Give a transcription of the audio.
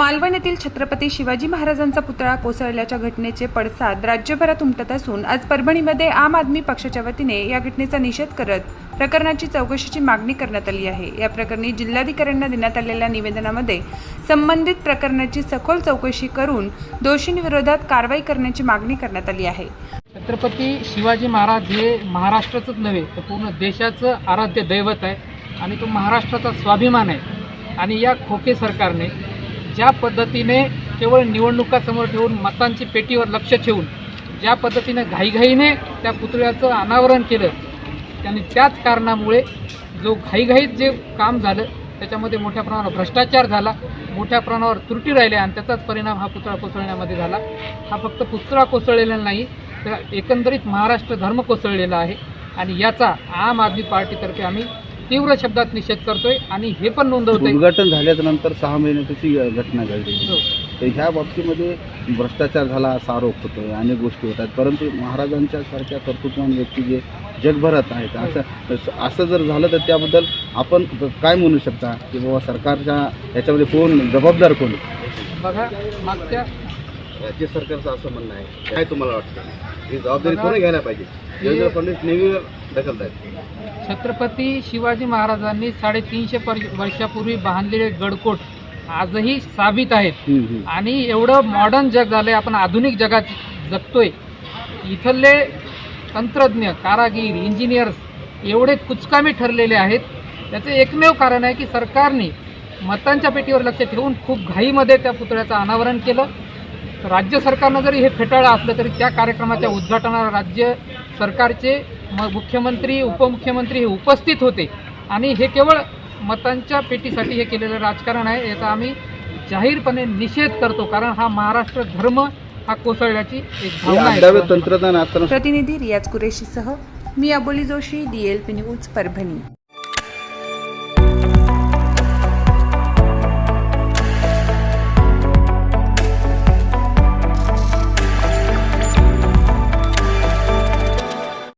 मालवण येथील छत्रपती शिवाजी महाराजांचा पुतळा कोसळल्याच्या घटनेचे पडसाद राज्यभरात उमटत असून आज परभणीमध्ये आम आदमी पक्षाच्या वतीने या घटनेचा निषेध करत प्रकरणाची चौकशीची मागणी करण्यात आली आहे. या प्रकरणी जिल्हाधिकाऱ्यांना देण्यात आलेल्या निवेदनामध्ये संबंधित प्रकरणाची सखोल चौकशी करून दोषींविरोधात कारवाई करण्याची मागणी करण्यात आली आहे. छत्रपती शिवाजी महाराज हे महाराष्ट्राचंच नव्हे तर पूर्ण देशाचं आराध्य दैवत आहे आणि तो महाराष्ट्राचा स्वाभिमान आहे. आणि या खोके सरकारने ज्या पद्धतीने केवळ निवडणुकासमोर ठेवून मतांची पेटीवर लक्ष ठेवून ज्या पद्धतीने घाईघाईने त्या पुतळ्याचं अनावरण केलं त्यांनी त्याच कारणामुळे जो घाईघाईत जे काम झालं त्याच्यामध्ये मोठ्या प्रमाणावर भ्रष्टाचार झाला मोठ्या प्रमाणावर त्रुटी राहिल्या आणि त्याचाच परिणाम हा पुतळा कोसळण्यामध्ये झाला. हा फक्त पुतळा कोसळलेला नाही तर एकंदरीत महाराष्ट्र धर्म कोसळलेला आहे आणि याचा आम आदमी पार्टीतर्फे आम्ही तीव्र शब्दात निषेध करतोय आणि हे पण नोंदवतोय. उद्घाटन झाल्याच्यानंतर सहा महिने तशी घटना घडली. हो. तर ह्या बाबतीमध्ये भ्रष्टाचार झाला असा आरोप होतोय अनेक गोष्टी होतात. परंतु महाराजांच्या सारख्या कर्तृत्ववान व्यक्ती जे जगभरात आहेत असं असं जर झालं तर त्याबद्दल आपण काय म्हणू शकता? की बाबा सरकारच्या याच्यामध्ये कोण जबाबदार कोण? बघा मागच्या राज्य सरकारचं असं म्हणणं आहे. काय तुम्हाला वाटतं? ही जबाबदारी कोणी घ्यायला पाहिजे? देवेंद्र फडणवीस नेहमी ढकलत आहेत. छत्रपती शिवाजी महाराजांनी साडेतीनशे पर वर्षापूर्वी बांधलेले गडकोट आजही साबित आहेत. आणि एवढं मॉडर्न जग झालं आहे आपण आधुनिक जगात जगतोय. इथले तंत्रज्ञ कारागीर इंजिनियर्स एवढे कुचकामी ठरलेले आहेत. त्याचं एकमेव कारण आहे की सरकारने मतांच्या पेटीवर लक्ष ठेवून खूप घाईमध्ये त्या पुतळ्याचं अनावरण केलं. राज्य सरकारनं जरी हे फेटाळलं असलं तरी त्या कार्यक्रमाच्या उद्घाटनाला राज्य सरकारचे म मुख्यमंत्री उपमुख्यमंत्री हे उपस्थित होते. आणि हे केवळ मतांच्या पेटीसाठी हे केलेलं राजकारण आहे याचा आम्ही जाहीरपणे निषेध करतो. कारण हा महाराष्ट्र धर्म हा कोसळल्याची एक भावना आहे. तंत्रज्ञान प्रतिनिधी रियाज कुरेशीसह मी Aboli Joshi D L P news Parbhani.